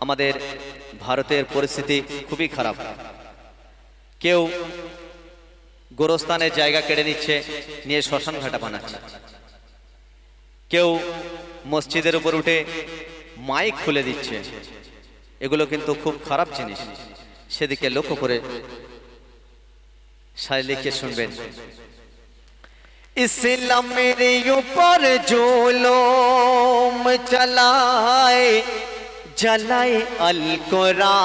আমাদের ভারতের পরিস্থিতি খুবই খারাপ। কেউ গোরস্থানের জায়গা কেড়ে নিচ্ছে, নিয়ে শ্মশান ঘাটা বানাচ্ছে। কেউ মসজিদের উপর উঠে মাইক খুলে দিচ্ছে। এগুলো কিন্তু খুব খারাপ জিনিস। সেদিকে লক্ষ্য করে শারীরিককে শুনবেন। ইসলামের উপর জুলুম চলায় জ্বালায় আল কোরআন।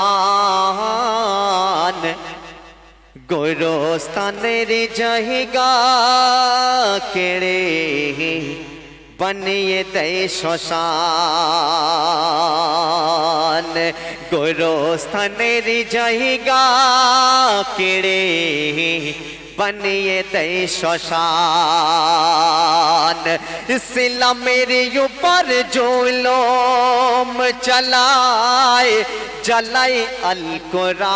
গোরস্তানের জায়গা কেড়ে বানিয়ে দেয় শ্মশান। গোরস্থানের জায়গা কেড়ে বানিয়ে দেয় শ্মশান ইসলামের উপর জুলুম চলায় জ্বালায় আল কোরআন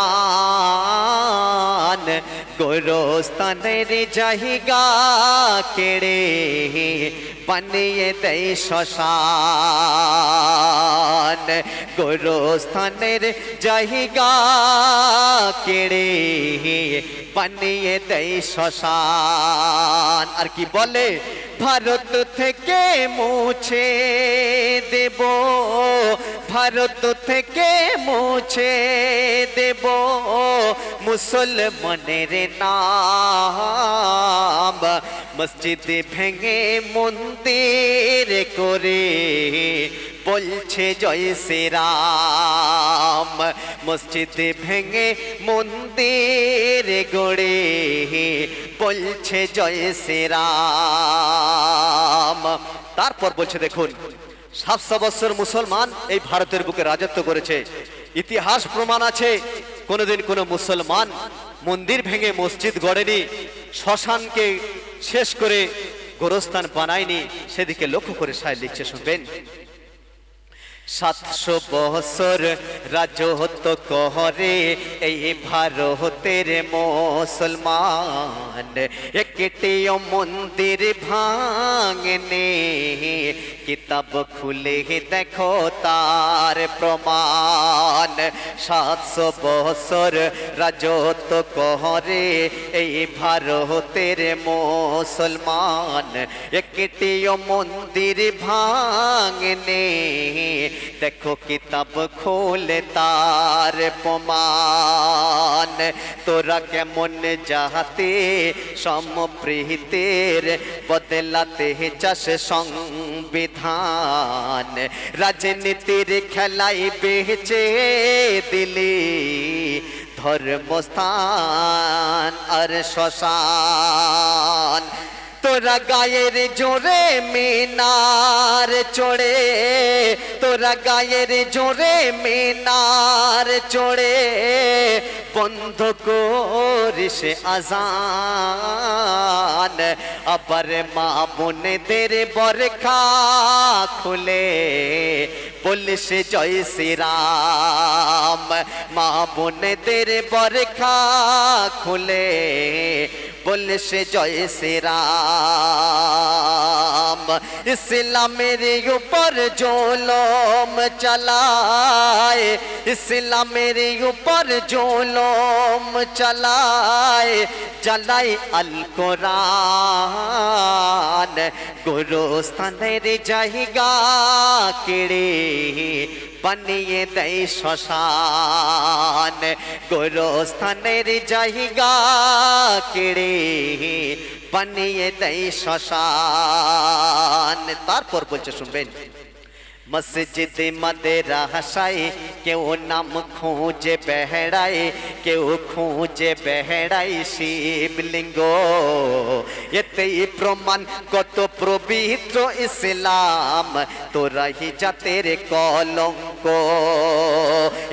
গোরস্তানের জায়গা কেড়ে বানিয়ে দেয় শ্মশান গোরস্থানের জায়গা কেড়ে বানিয়ে দেয় শ্মশান আর কি বলে ভারত থেকে মুছে দেব ভারত থেকে মুছে দেব মুসলমানের নাম। মসজিদ ভেঙে মন্দির করে বলছে জয় শ্রীরাম মসজিদ ভেঙে মন্দির গড়ে বলছে জয় শ্রীরাম তারপর বলছে দেখুন সাতশো বৎসর মুসলমান এই ভারতের বুকে রাজত্ব করেছে। ইতিহাস প্রমাণ আছে, কোনোদিন কোনো মুসলমান মন্দির ভেঙে মসজিদ গড়েনি, শ্মশানকে শেষ করে গোরস্থান বানায়নি, সেদিকে লক্ষ্য করে সাহেব লিখছে, শুনবেন। সাতশো বছর রাজত্ব কহরে এই ভারতের মুসলমান। একটি মন্দির ভাঙনে কিতাব খুলে দেখো তার প্রমাণ। সাতশো বছর রাজত্ব কহরে এই ভারতের মুসলমান একটি মন্দির ভাঙনে। দেখো কিতাব খোলে তার প্রমাণ। তোরা কেমন যাহাতে সমপ্রীতের বদলাতে চাষ সংবিধান। রাজনীতির খেলাই বেচে দিলি ধর্মস্থান আর শ্মশান। তোরা গায়ের জোরে মিনার চড়ে, তোরা গায়ের জোরে মিনার চড়ে, বন্ধ করিস আজান। আবার মা বোনেদের বরখা খুলে, বলিস জয় শ্রীরাম। মা বোনেদের বরখা খুলে বলিস জয় শ্রীরাম ইসলামের উপর জোলম চালায়, ইসলামের উপর জোলম চালায় চালায় আল কোরআন। গোরস্থানের জায়গা কেড়ে বানিয়ে দেয় শ্মশান। গোরস্থানের জায়গা কেড়ে বানিয়ে দেয় শ্মশান। তারপর বলছে শুনবেন মসজিদ মাদেরা হাসায় কেউ নাম খোঁজে বেহড়ায় কেউ খোঁজে বেহড়াই শিবলিঙ্গ। এতেই প্রমাণ কত পবিত্র ইসলাম তোরাই জাতের কলঙ্ক।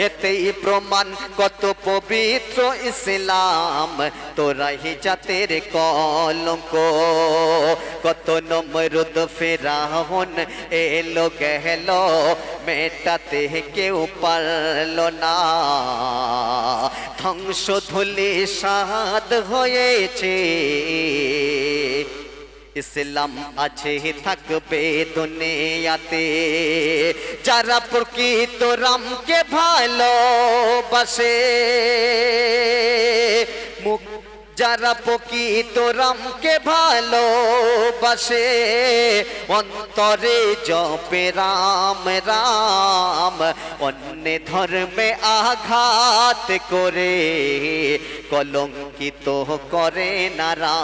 এতেই প্রমাণ কত পবিত্র ইসলাম তোরাই জাতের কলঙ্ক। কত নমরুদ ফেরাহন এলো গেল মেটাতে কেউ পারল না। ধ্বংস ধুলি সাদ হয়েছে। ইসলাম আছে, থাকবে দুনিয়াতে। যারা প্রকৃত রামকে ভালোবাসে যারা প্রকৃত রামকে ভালোবাসে, অন্তরে জপে রাম রাম। অন্য ধর্মে আঘাত করে, কলঙ্কিত করে না রাম।